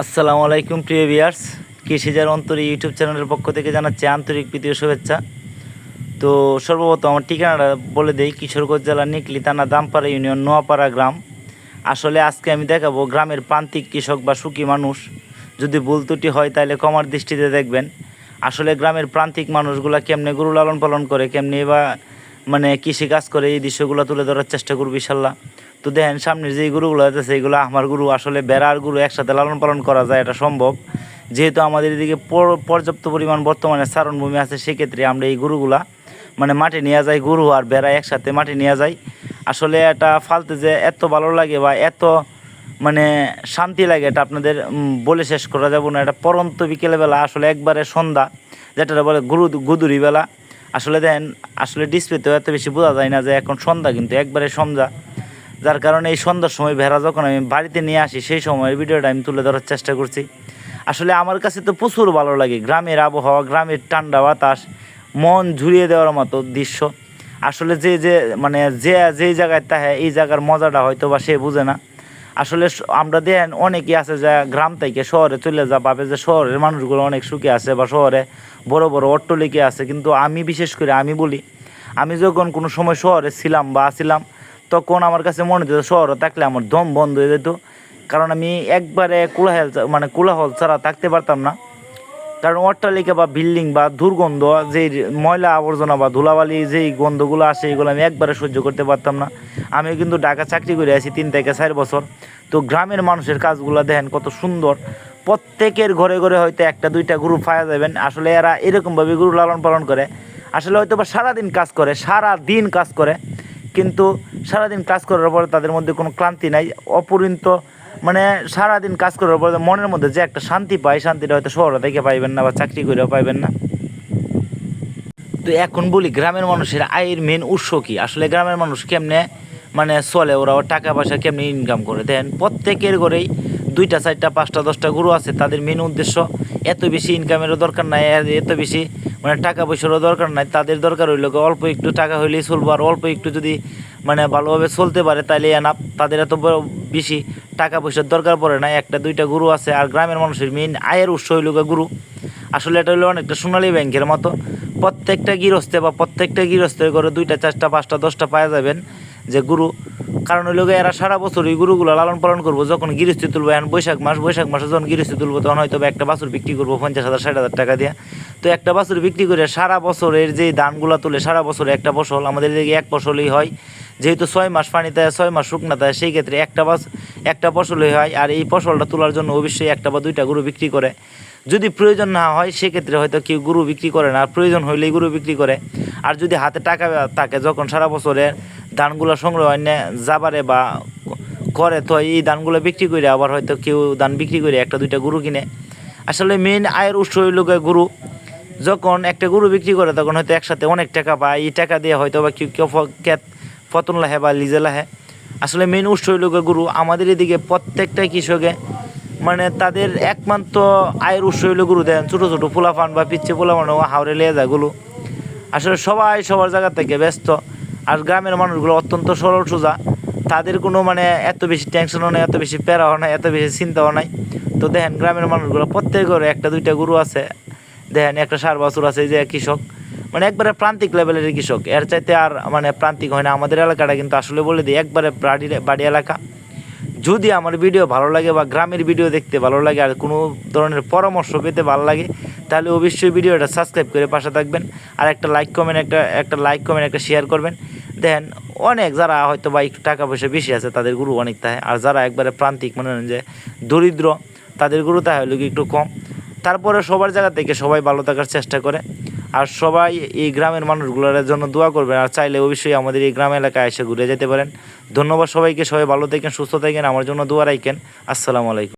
আসসালামু আলাইকুম, প্রিয় ভিয়ার্স কৃষিজার অন্তরী ইউটিউব চ্যানেলের পক্ষ থেকে জানাচ্ছি আন্তরিক প্রীতীয় শুভেচ্ছা। তো সর্বপ্রথম আমার ঠিকানাটা বলে দেই, কিশোরগঞ্জ জেলার নিকলি থানা দামপাড়া ইউনিয়ন নোয়াপাড়া গ্রাম। আসলে আজকে আমি দেখাবো গ্রামের প্রান্তিক কৃষক বা সুখী মানুষ। যদি ভুল ত্রুটি হয় তাহলে কমার দৃষ্টিতে দেখবেন। আসলে গ্রামের প্রান্তিক মানুষগুলা কেমনে গরু লালন পালন করে, কেমনি বা মানে কৃষি কাজ করে এই দৃশ্যগুলো তুলে ধরার চেষ্টা করব ইনশাল্লাহ। তো দেখেন, সামনে যে গরুগুলো আছে, সেইগুলো আমার গরু আসলে বেড়ার গরু একসাথে লালন পালন করা যায়, এটা সম্ভব। যেহেতু আমাদের এদিকে পর- পর্যাপ্ত পরিমাণ বর্তমানে চারণভূমি আছে, সেক্ষেত্রে আমরা এই গরুগুলা মানে মাঠে নিয়ে যাই, গরু আর বেড়া একসাথে মাঠে নিয়ে যাই। আসলে এটা ফালতে যে এত ভালো লাগে বা এত মানে শান্তি লাগে, এটা আপনাদের বলে শেষ করা যাব না। এটা পরন্ত বিকেলবেলা, আসলে একবারে সন্ধ্যা যেটা বলে গুরু গুদুরি বেলা আসলে দেন, আসলে ডিসপ্লেতেও এত বেশি বোঝা যায় না যে এখন সন্ধ্যা কিন্তু একবারে সন্ধ্যা। যার কারণে এই সন্ধ্যার সময় ভেড়া যখন আমি বাড়িতে নিয়ে আসি, সেই সময়ের ভিডিওটা আমি তুলে ধরার চেষ্টা করছি। আসলে আমার কাছে তো প্রচুর ভালো লাগে গ্রামের আবহাওয়া, গ্রামের ঠান্ডা বাতাস, মন ঝুরিয়ে দেওয়ার মতো দৃশ্য। আসলে যে যে মানে যে যেই জায়গায় তাহে এই জায়গার মজাটা হয়তো বা সে বুঝে না। আসলে আমরা দেন অনেকেই আছে যে গ্রাম থেকে শহরে চলে যা, ভাবে যে শহরের মানুষগুলো অনেক সুখে আছে বা শহরে বড় বড় অট্টলিকে আছে। কিন্তু আমি বিশেষ করে আমি বলি, আমি যখন কোনো সময় শহরে ছিলাম বা আসিলাম, তখন আমার কাছে মনে হতো শহরে থাকলে আমার দম বন্ধ হয়ে যেত। কারণ আমি একবারে কোলাহল মানে কোলাহল ছাড়া থাকতে পারতাম না। কারণ অট্টালিকা বা বিল্ডিং বা দুর্গন্ধ, যেই ময়লা আবর্জনা বা ধুলাবালি, যেই গন্ধগুলো আসে, এগুলো আমি একবারে সহ্য করতে পারতাম না। আমি কিন্তু ঢাকা চাকরি করে আছি তিন থেকে চার বছর। তো গ্রামের মানুষের কাজগুলো দেখেন কত সুন্দর। প্রত্যেকের ঘরে ঘরে হয়তো একটা, দুইটা গরু পাওয়া যাবেন আসলে এরা এরকমভাবে গরু লালন পালন করে। আসলে হয়তো বা সারাদিন কাজ করে সারা দিন কাজ করে। কিন্তু সারাদিন কাজ করার পরে তাদের মধ্যে কোনো ক্লান্তি নাই। অপরিন্ত মানে সারাদিন কাজ করার পরে মনের মধ্যে যে একটা শান্তি পায় শান্তিটা হয়তো শহরে থেকে পাইবেন না বা চাকরি করেও পাইবেন না। তো এখন বলি, গ্রামের মানুষের আয়ের মেন উৎস কী? আসলে গ্রামের মানুষ কেমনে মানে চলে ওরা টাকা পয়সা কেমনি ইনকাম করে? দেন প্রত্যেকের ঘরেই দুইটা, চারটা, পাঁচটা, দশটা গরু আছে। তাদের মেন উদ্দেশ্য এত বেশি ইনকামেরও দরকার নাই এত বেশি মানে টাকা পয়সারও দরকার নাই। তাদের দরকার হইল অল্প একটু টাকা হইলেই চলবো, আর অল্প একটু যদি মানে ভালোভাবে চলতে পারে তাহলে এনাফ তাদের এত বেশি টাকা পয়সার দরকার পড়ে না। একটা, দুইটা গরু আছে, আর গ্রামের মানুষের মেন আয়ের উৎস হইল গরু। আসলে এটা হলো অনেকটা সোনালী ব্যাংকের মতো। প্রত্যেকটা গৃহস্থে বা প্রত্যেকটা গৃহস্থের ঘরে দুইটা, চারটা, পাঁচটা, দশটা পাওয়া যাবেন। যে গুরু, কারণ হইল এরা সারা বছর এই গরুগুলো লালন পালন করব, যখন গৃহস্থী তুলবো, এখন বৈশাখ মাস, বৈশাখ মাসে যখন গৃহস্থী তুলবো, তখন হয়তো একটা বাছুর বিক্রি করব, পঞ্চাশ হাজার, ষাট হাজার টাকা দিয়ে। তো একটা বাছুর বিক্রি করে সারা বছরের যে ধানগুলো তুলে, সারা বছরে একটা ফসল, আমাদের এদিকে এক ফসলই হয়, যেহেতু ছয় মাস পানিতে ছয় মাস শুকনা শুকনাতে সেই ক্ষেত্রে একটা বাস একটা ফসলই হয়, আর এই ফসলটা তোলার জন্য অবশ্যই একটা বা দুইটা গরু বিক্রি করে। যদি প্রয়োজন না হয়, সেক্ষেত্রে হয়তো কেউ গরু বিক্রি করে না, আর প্রয়োজন হইলেই গরু বিক্রি করে। আর যদি হাতে টাকা থাকে, যখন সারা বছরে ধানগুলো সংগ্রহ হয় যাবারে বা করে, তো এই ধানগুলো বিক্রি করে আবার হয়তো কেউ ধান বিক্রি করে, একটা দুইটা গরু কিনে। আসলে মেন আয়ের উৎস হইল গরু। যখন একটা গরু বিক্রি করে, তখন হয়তো একসাথে অনেক টাকা পায়। এই টাকা দিয়ে হয়তো বা কেউ কেউ ক্যাত- ফতন লাহে বা লিজে লাহে। আসলে মেন উৎস হইল গরু। আমাদের এদিকে প্রত্যেকটা কৃষকে মানে তাদের একমাত্র আয়ের উৎস হইল গরু। দেন ছোটো ছোটো পোলাপান বা পিচ্ছে পোলাপান হাওড়ে লিয়ে যায় গরু। আসলে সবাই সবার জায়গা থেকে ব্যস্ত। আর গ্রামের মানুষগুলো অত্যন্ত সরল সোজা। তাদের কোনো মানে এত বেশি টেনশনও নেই, এত বেশি প্যারাও নাই, এত বেশি চিন্তাও নাই। তো দেখেন গ্রামের মানুষগুলো প্রত্যেক ঘরে একটা, দুইটা গরু আছে। দেখেন একটা সার বাছুর আছে যে কৃষক। মানে একবারে প্রান্তিক লেভেলের কৃষক। এর চাইতে আর মানে প্রান্তিক হয় না। আমাদের এলাকাটা কিন্তু আসলে বলে দিই, একবারে বাড়ি বাড়ি এলাকা। যদি আমার ভিডিও ভালো লাগে বা গ্রামের ভিডিও দেখতে ভালো লাগে আর কোনো ধরনের পরামর্শ পেতে ভালো লাগে তাহলে অবশ্যই ভিডিওটা সাবস্ক্রাইব করে পাশে থাকবেন, আর একটা লাইক কমেন্ট একটা একটা লাইক কমেন্ট একটা শেয়ার করবেন। দেন অনেক যারা হয়তো বা একটু টাকা পয়সা বেশি আছে, তাদের গুরু অনেক তাহে আর যারা একবারে প্রান্তিক মনে যে দরিদ্র, তাদের গুরু তাহে হলো কি একটু কম। তারপরে সবার জায়গা থেকে সবাই ভালো থাকার চেষ্টা করে। আর সবাই এই গ্রামের মানুষগুলোর জন্য দোয়া করবেন, আর চাইলে অবশ্যই আমাদের এই গ্রাম এলাকায় এসে ঘুরে যেতে পারেন। ধন্যবাদ সবাইকে, সবাই ভালো থাকেন, সুস্থ থাকেন, আমার জন্য দোয়া রাখেন। আসসালামু আলাইকুম।